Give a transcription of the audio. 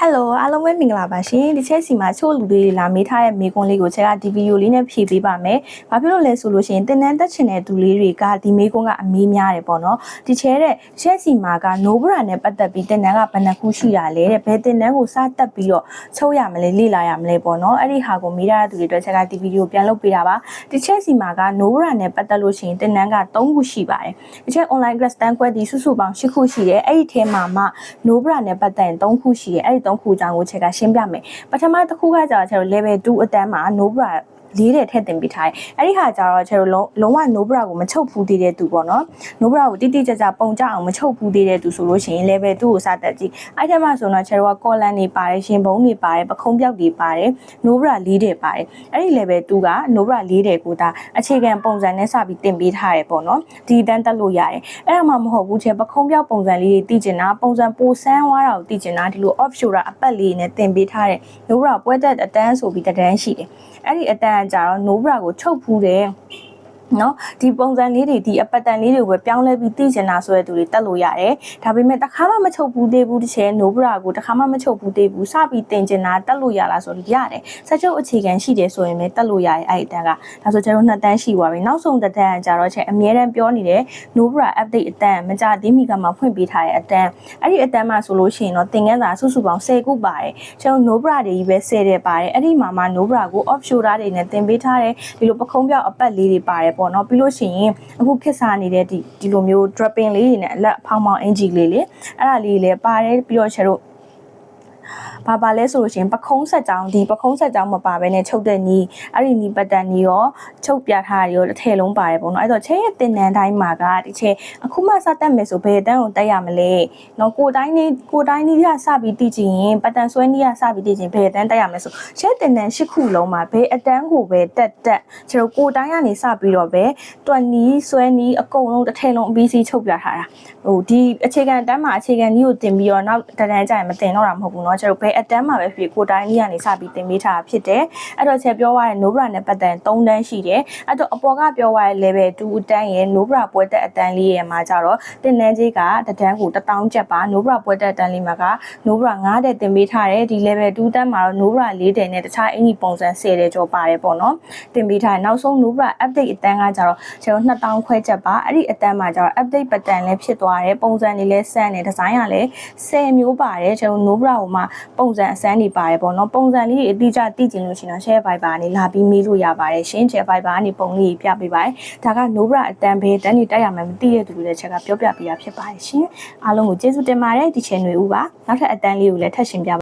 ဟယ်လိုအားလုံးပဲမင်္ဂလာပါရှင်ဒီချက်စီမှာချို့လူတွေလာမေးထားတဲ့မေးခွန်းလေးကိုချက်ကဒီဗီဒီယိုလေးနဲ့ဖြည့်ပေးပါမယ်။ဘာဖြစ်လို့လဲဆိုလို့ရှိရင်တင်တန်းတက်ချင်တဲ့သူလေးတွေကဒီမေးခွန်းကအမေးများတယ်ပေါ့နော်။ဒီချဲတဲ့ချက်စီမှာက no bra နဲ့ပတ်သက်ပြီးတင်တန်းကဘယ်နှခုရှိရလဲတဲ့ဘယ်တင်တန်းကိုစတက်ပြီးတော့ချုပ်ရမလဲလေ့လာရမလဲပေါ့နော်။အဲ့ဒီဟာကိုမေးရတဲ့သူတွေအတွက်ချက်ကဒီဗီဒီယိုပြန်လုပ်ပေးတာပါ။ဒီချက်စီမှာက no bra နဲ့ပတ်သက်လို့ရှိရင်တင်တန်းက3ခုရှိပါတယ်။ဒီချက် online class တန်းခွဲဒီစုစုပေါင်း10ခုရှိတယ်။အဲ့ဒီထဲမှာမှ no bra နဲ့ပတ်သက်ရင်3ခုရှိတယ်။အဲ့ဒီ3ခုအကြောင်းကိုချက်ကရှင်းပြမယ်ပထမတစ်ခုကကြာကျွန်တော် level 2အတန်းမှာ no bra လေးတဲ့ထည့်တင်ပေးထားတယ်။အဲ့ဒီခါကျတော့ကျွန်တော်လုံးလုံးဝ no bra ကိုမချုပ်ဘူးသေးတဲ့သူပေါ့နော်။ no bra ကိုတိတိကျကျပုံကြအောင်မချုပ်ဘူးသေးတဲ့သူဆိုလို့ရှိရင် level 2ကိုစတက်ကြည့်။အဲ့ဒီမှာဆိုတော့ကျွန်တော်က collar နေပါတယ်ရှင်ဘုံတွေပါတယ်ပခုံးပြောက်တွေပါတယ် no bra လေးတဲ့ပါတယ်။အဲ့ဒီ level 2က no bra လေးတဲ့ကိုဒါအခြေခံပုံစံနဲ့စပြီးတင်ပေးထားတယ်ပေါ့နော်။ဒီတန်းတက်လို့ရတယ်။အဲ့ဒါမှမဟုတ်ဘူးချေပခုံးပြောက်ပုံစံလေးတွေတည်ကျင်တာပုံစံပိုဆန်းသွားတာကိုတည်ကျင်တာဒီလို off shoulder အပတ်လေးနဲ့တင်ပေးထားတဲ့ no bra ပွဲတက်အတန်းဆိုပြီးတန်းရှိတယ်။အဲ့ဒီအတန်းကကြတော့ no bra ကိုချုပ်ဖူးတယ် နော်ဒီပုံစံလေးတွေဒီအပတ်တန်လေးတွေကိုပဲပြောင်းလဲပြီးသိချင်တာဆိုတဲ့သူတွေတက်လို့ရတယ်ဒါပေမဲ့တစ်ခါမှမချုပ်ဘူးသေးဘူးတစ်ချဲ no bra ကိုတစ်ခါမှမချုပ်ဘူးသေးဘူးစပြီးတင်ချင်တာတက်လို့ရလားဆိုလို့ရတယ်ဆက်ချုပ်အခြေခံရှိတယ်ဆိုရင်လည်းတက်လို့ရတယ်အဲ့ဒီအတန်းကဒါဆိုကျွန်တော်နှစ်တန်းရှိသွားပြီနောက်ဆုံးတစ်တန်းကကြတော့ချက်အမြဲတမ်းပြောနေတဲ့ no bra update အတန်းမကြသေးမီကမှဖွင့်ပေးထားတဲ့အတန်းအဲ့ဒီအတန်းမှာဆိုလို့ရှိရင်တော့သင်ခန်းစာစုစုပေါင်း10ခုပါတယ်ကျွန်တော် no bra တွေကြီးပဲ10တဲ့ပါတယ်အဲ့ဒီမှာမှ no bra ကို off shoulder တွေနဲ့သင်ပေးထားတယ်ဒီလိုပခုံးပြောက်အပတ်လေးတွေပါတယ်ပေါ့နော်ပြီးလို့ရှိရင်အခုခက်စားနေတဲ့ဒီဒီလိုမျိုး dropping လေးတွေနဲ့အလက်ဖောင်းဖောင်းအင်ဂျီလေးလေအဲ့ဒါလေးလည်းပါတယ်ပြီးတော့ချက်တို့ ဘာပါလဲဆိုလို့ရှိရင်ပခုံးဆက်ကြောင်ဒီပခုံးဆက်ကြောင်မပါဘဲနဲ့ချုပ်တဲ့နီးအဲ့ဒီနီးပတ်တန်နီးရောချုပ်ပြထားရရောတစ်ထည်လုံးပါတယ်ပေါ့နော်အဲ့တော့ချဲရဲ့တင်နန်းတိုင်းမှာကဒီချဲအခုမှစတက်မယ်ဆိုဘယ်တန်းကိုတက်ရမလဲနော်ကိုတိုင်းနေကိုတိုင်းနီးကစပြီးတည်ကြည့်ရင်ပတ်တန်ဆွဲနီးကစပြီးတည်ကြည့်ဘယ်တန်းတက်ရမလဲဆိုချဲတင်နန်း၈ခုလုံးမှာဘယ်အတန်းကိုပဲတက်တက်ချဲတို့ကိုတိုင်းကနေစပြီးတော့ပဲတွန်နီးဆွဲနီးအကုန်လုံးတစ်ထည်လုံးအပီးစီချုပ်ပြထားတာဟိုဒီအခြေခံတန်းမှာအခြေခံနီးကိုတင်ပြီးတော့နောက်တန်းတန်းကြရင်မတင်တော့တာမဟုတ်ဘူးနော်ကျတော့ဘယ်အတန်းမှာပဲဖြစ်ကိုတိုင်းနီးကနေစပြီးတင်ပေးထားတာဖြစ်တယ်အဲ့တော့ချက်ပြောရတဲ့ no bra နဲ့ပတ်သက်3တန်းရှိတယ်အဲ့တော့အပေါ်ကပြောရတဲ့ level 2အတန်းရဲ့ no bra ပွဲတက်အတန်းလေးရဲ့မှာကြတော့တင်နန်းကြီးကတတန်းကို1000ကျပ်ပါ no bra ပွဲတက်အတန်းလေးမှာက no bra 9တဲ့တင်ပေးထားတယ်ဒီ level 2တန်းမှာတော့ no bra 4တဲ့နဲ့တခြားအင်ကြီးပုံစံ10တဲ့ကျော်ပါတယ်ပေါ့နော်တင်ပေးထားတယ်နောက်ဆုံး no bra update အတန်းကကြတော့ကျွန်တော်2000ခွဲကျပ်ပါအဲ့ဒီအတန်းမှာကြတော့ update ပတ်တန်လည်းဖြစ်သွားတယ်ပုံစံတွေလည်းစမ်းတယ်ဒီဇိုင်းကလည်း10မျိုးပါတယ်ကျွန်တော် no bra ဟိုမှာပုံစံအစမ်းတွေပါတယ်ပေါ့နော်ပုံစံလေးတွေအတိအကျသိကျင်လို့ရှိရင် share viber ကနေလာပြီးမေးလို့ရပါတယ်ရှင် share viber ကနေပုံလေးပြပေးပါတယ်ဒါက no bra အတန်းပဲတန်းနေတက်ရမှမသိတဲ့သူတွေလည်းချက်ကပြောပြပေးတာဖြစ်ပါတယ်ရှင်အားလုံးကိုကျေးဇူးတင်ပါတယ်ဒီ channel ဦးပါနောက်ထပ်အတန်းလေးကိုလည်းထပ်ရှင်းပြ